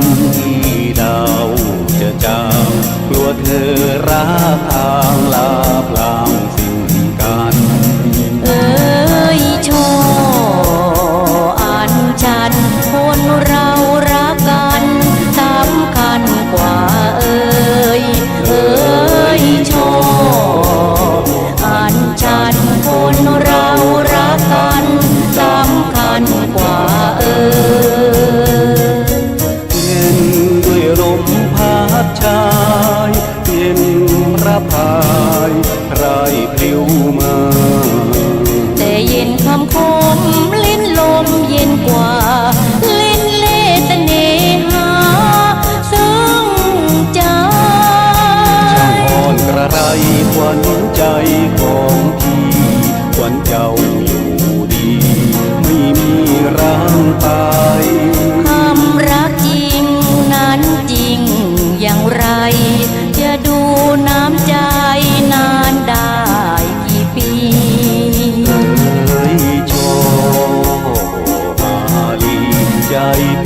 ำ ระพายไรพลิ้วมา แต่เย็นคำคมลิ้นลมเย็นกว่า ลิ้นเล่ตเนหาซึ่งใจช่างอ่อนกระไรขวัญใจของพี่ขวัญเจ้า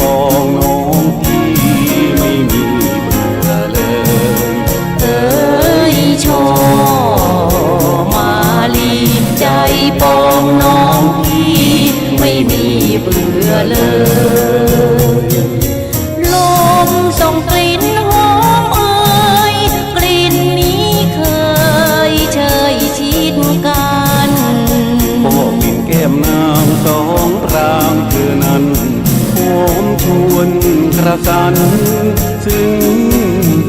ปองน้องพี่ไม่มีเบื่อเลย เอ้ยโชมาลีใจปองน้องพี่ไม่มีเบื่อเลยลมส่งกลิ่นหอมเอ่ยกลิ่นนี้เคยเชยชิดกันพอกลิ่นแก้มนางสอง สันซึ่ง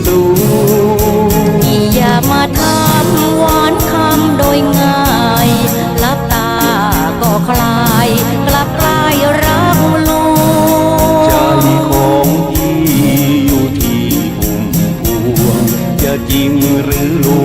สูงอย่ามาทำหวานคำโดยง่ายลับตาก็คลายกลับกลายรักลวใจงของพี่อยู่ที่พุ่มพวงจะจริงหรือลวง